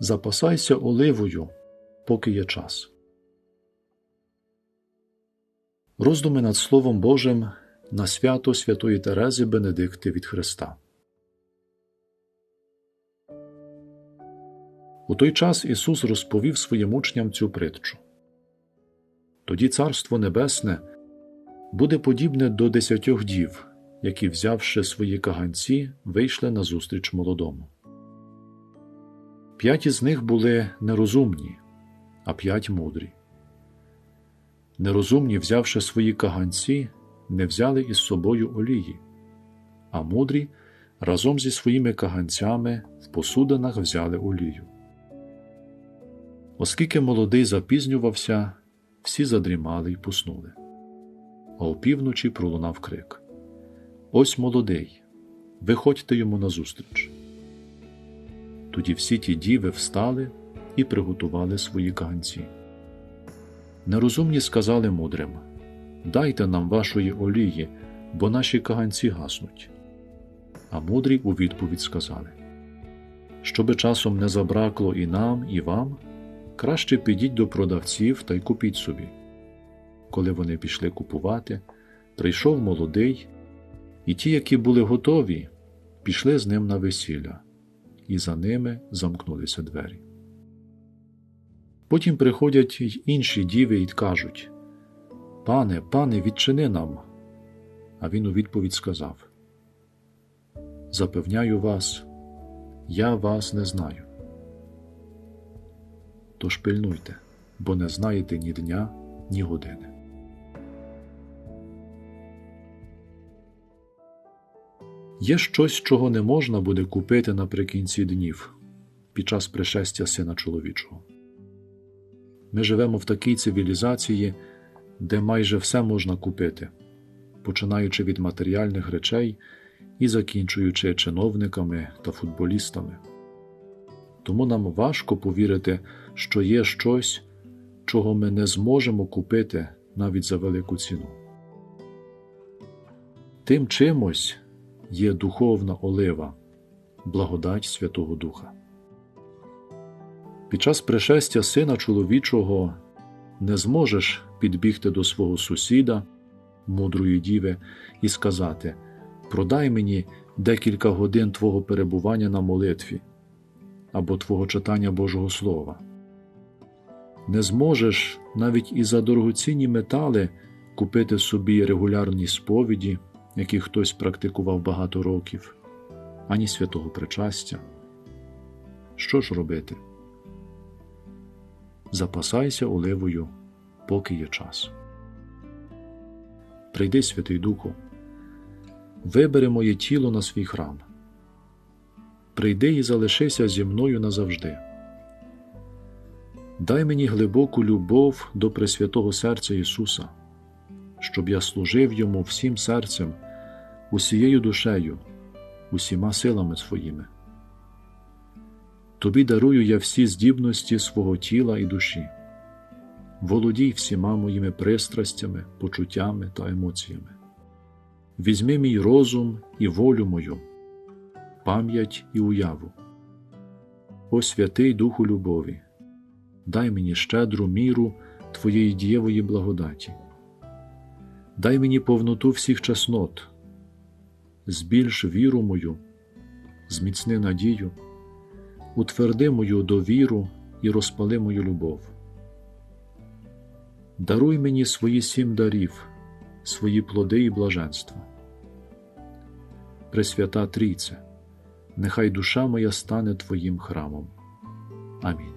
Запасайся оливою, поки є час. Роздуми над Словом Божим на свято Святої Терези Бенедикти від Христа. У той час Ісус розповів своїм учням цю притчу. Тоді Царство Небесне буде подібне до десятьох дів, які, взявши свої каганці, вийшли назустріч молодому. П'ять із них були нерозумні, а п'ять мудрі. Нерозумні, взявши свої каганці, не взяли із собою олії, а мудрі разом зі своїми каганцями в посудинах взяли олію. Оскільки молодий запізнювався, всі задрімали й поснули. А опівночі пролунав крик Ось молодий, виходьте йому назустріч. Тоді всі ті діви встали і приготували свої каганці. Нерозумні сказали мудрим Дайте нам вашої олії, бо наші каганці гаснуть. А мудрі у відповідь сказали Щоби часом не забракло і нам, і вам, краще підіть до продавців та й купіть собі. Коли вони пішли купувати, прийшов молодий, і ті, які були готові, пішли з ним на весілля, і за ними замкнулися двері. Потім приходять й інші діви і кажуть Пане, пане, відчини нам. А він у відповідь сказав Запевняю вас, я вас не знаю. Тож пильнуйте, бо не знаєте ні дня, ні години. Є щось, чого не можна буде купити наприкінці днів під час пришестя Сина чоловічого. Ми живемо в такій цивілізації, де майже все можна купити, починаючи від матеріальних речей і закінчуючи чиновниками та футболістами. Тому нам важко повірити, що є щось, чого ми не зможемо купити навіть за велику ціну. Тим чимось є духовна олива, благодать Святого Духа. Під час пришестя Сина чоловічого не зможеш підбігти до свого сусіда, мудрої діви, і сказати Продай мені декілька годин Твого перебування на молитві або Твого читання Божого Слова. Не зможеш навіть і за дорогоцінні метали купити собі регулярні сповіді, які хтось практикував багато років, ані святого причастя. Що ж робити? Запасайся оливою, поки є час. Прийди, Святий Духу, вибери моє тіло на свій храм. Прийди і залишися зі мною назавжди. Дай мені глибоку любов до Пресвятого Серця Ісуса, щоб я служив Йому всім серцем, усією душею, усіма силами своїми. Тобі дарую я всі здібності свого тіла і душі, володій всіма моїми пристрастями, почуттями та емоціями. Візьми мій розум і волю мою, пам'ять і уяву. О святий Духу любові, дай мені щедру міру Твоєї дієвої благодаті, дай мені повноту всіх чеснот, збільш віру мою, зміцни надію утверди мою довіру і розпали мою любов. Даруй мені свої сім дарів, свої плоди і блаженства. Пресвята Трійце, нехай душа моя стане Твоїм храмом. Амінь.